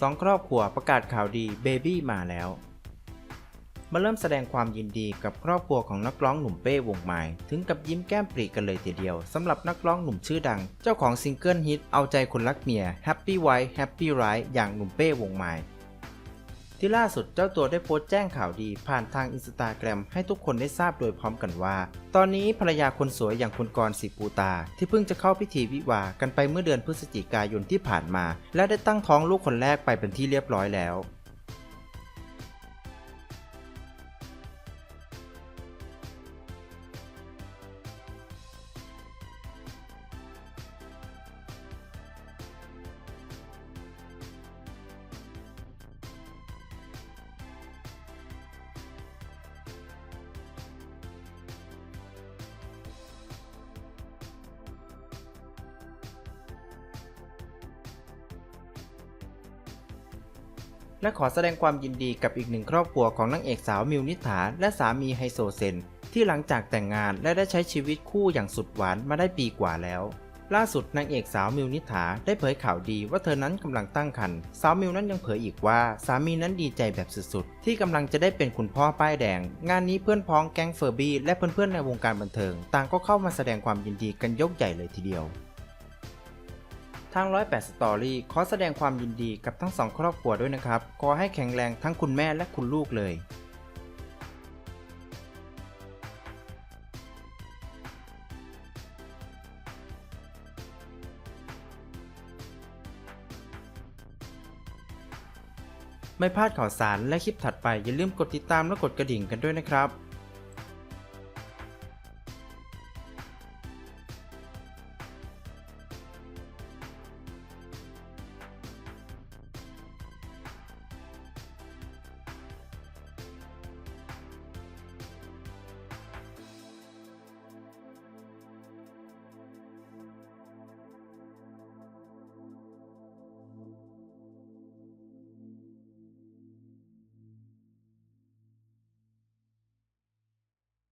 สองครอบครัวประกาศข่าวดีเบบี้มาแล้ว มาเริ่มแสดงความยินดีกับครอบครัวของนักร้องหนุ่มเป้วงไม้ถึงกับยิ้มแก้มปรีกันเลยทีเดียวสำหรับนักร้องหนุ่มชื่อดัง เจ้าของซิงเกิลฮิตเอาใจคนรักเมีย Happy Wife Happy Life อย่างหนุ่มเป้วงไม้ ที่ล่าสุดเจ้าตัวได้โพสต์แจ้งข่าวดีผ่านทางอินสตาแกรมให้ทุกคนได้ทราบโดยพร้อมกันว่า ตอนนี้ภรรยาคนสวยอย่างคุณกรณ์ศิปูตา ที่เพิ่งจะเข้าพิธีวิวากันไปเมื่อเดือนพฤศจิกายนที่ผ่านมา และได้ตั้งท้องลูกคนแรกไปเป็นที่เรียบร้อยแล้ว และขอแสดงความยินดีกับอีกหนึ่งครอบครัวของนางเอกสาวมิวนิษฐาและสามีไฮโซเซน ที่หลังจากแต่งงานและได้ใช้ชีวิตคู่อย่างสุดหวานมาได้ปีกว่าแล้ว ล่าสุดนางเอกสาวมิวนิษฐาได้เผยข่าวดีว่าเธอนั้นกำลังตั้งครรภ์สาวมิวนั้นยังเผยอีกว่าสามีนั้นดีใจแบบสุดๆ ที่กำลังจะได้เป็นคุณพ่อป้ายแดง งานนี้เพื่อนพ้องแก๊งเฟอร์บี้และเพื่อนๆในวงการบันเทิง ต่างก็เข้ามาแสดงความยินดีกันยกใหญ่เลยทีเดียว ทาง 108สตอรี่ขอแสดงความยินดีกับทั้งสองครอบครัวด้วยนะครับ ขอให้แข็งแรงทั้งคุณแม่และคุณลูกเลยไม่พลาดข่าวสารและคลิปถัดไปอย่าลืมกดติดตามและกดกระดิ่งกันด้วยนะครับ